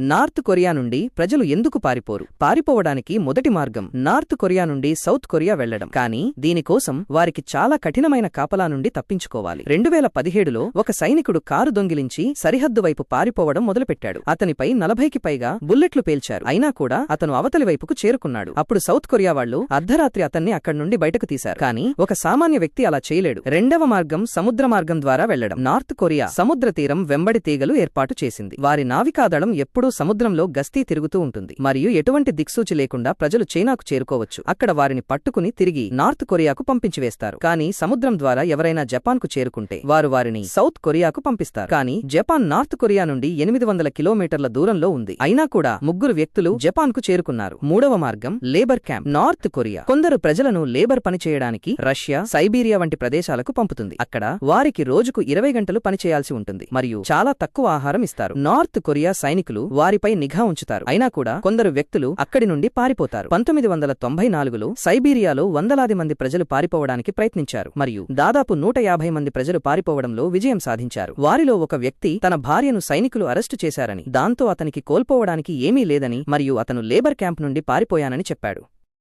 North Korea నుండి ప్రజలు ఎందుకు పారిపోరు? పారిపోవడానికి మొదటి మార్గం నార్త్ కొరియా నుండి సౌత్ కొరియా వెళ్ళడం కానీ దీనికోసం వారికి చాలా కఠినమైన కాపలా నుండి తప్పించుకోవాలి. రెండు వేల పదిహేడులో ఒక సైనికుడు కారు దొంగిలించి సరిహద్దు వైపు పారిపోవడం మొదలుపెట్టాడు. అతనిపై నలభైకి పైగా బుల్లెట్లు పేల్చారు. అయినా కూడా అతను అవతలి వైపుకు చేరుకున్నాడు. అప్పుడు సౌత్ కొరియా వాళ్ళు అర్ధరాత్రి అతన్ని అక్కడి నుండి బయటకు తీశారు. కానీ ఒక సామాన్య వ్యక్తి అలా చేయలేడు. రెండవ మార్గం సముద్ర మార్గం ద్వారా వెళ్ళడం నార్త్ కొరియా సముద్ర తీరం వెంబడి తీగలు ఏర్పాటు చేసింది. వారి నావికాదళం ఎప్పుడూ సముద్రంలో గస్తీ తిరుగుతూ ఉంటుంది. మరియు ఎటువంటి దిక్సూచి లేకుండా ప్రజలు చైనాకు చేరుకోవచ్చు. అక్కడ వారిని పట్టుకుని తిరిగి నార్త్ కొరియాకు పంపించివేస్తారు కానీ సముద్రం ద్వారా ఎవరైనా జపాన్కు చేరుకుంటే వారు వారిని సౌత్ కొరియాకు పంపిస్తారు. కానీ జపాన్ నార్త్ కొరియా నుండి ఎనిమిది వందల కిలోమీటర్ల దూరంలో ఉంది. అయినా కూడా ముగ్గురు వ్యక్తులు జపాన్కు చేరుకున్నారు. మూడవ మార్గం లేబర్ క్యాంప్. నార్త్ కొరియా కొందరు ప్రజలను లేబర్ పని చేయడానికి రష్యా సైబీరియా వంటి ప్రదేశాలకు పంపుతుంది. అక్కడ వారికి రోజుకు ఇరవై గంటలు పనిచేయాల్సి ఉంటుంది. మరియు చాలా తక్కువ ఆహారం ఇస్తారు. నార్త్ కొరియా సైనికులు వారిపై నిఘా ఉంచుతారు. అయినా కూడా కొందరు వ్యక్తులు అక్కడి నుండి పారిపోతారు. పంతొమ్మిది వందల తొంభై నాలుగులో సైబీరియాలో వందలాది మంది ప్రజలు పారిపోవడానికి ప్రయత్నించారు. మరియు దాదాపు నూట యాభై మంది ప్రజలు పారిపోవడంలో విజయం సాధించారు. వారిలో ఒక వ్యక్తి తన భార్యను సైనికులు అరెస్టు చేశారని దాంతో అతనికి కోల్పోవడానికి ఏమీ లేదని మరియు అతను లేబర్ క్యాంప్ నుండి పారిపోయానని చెప్పాడు.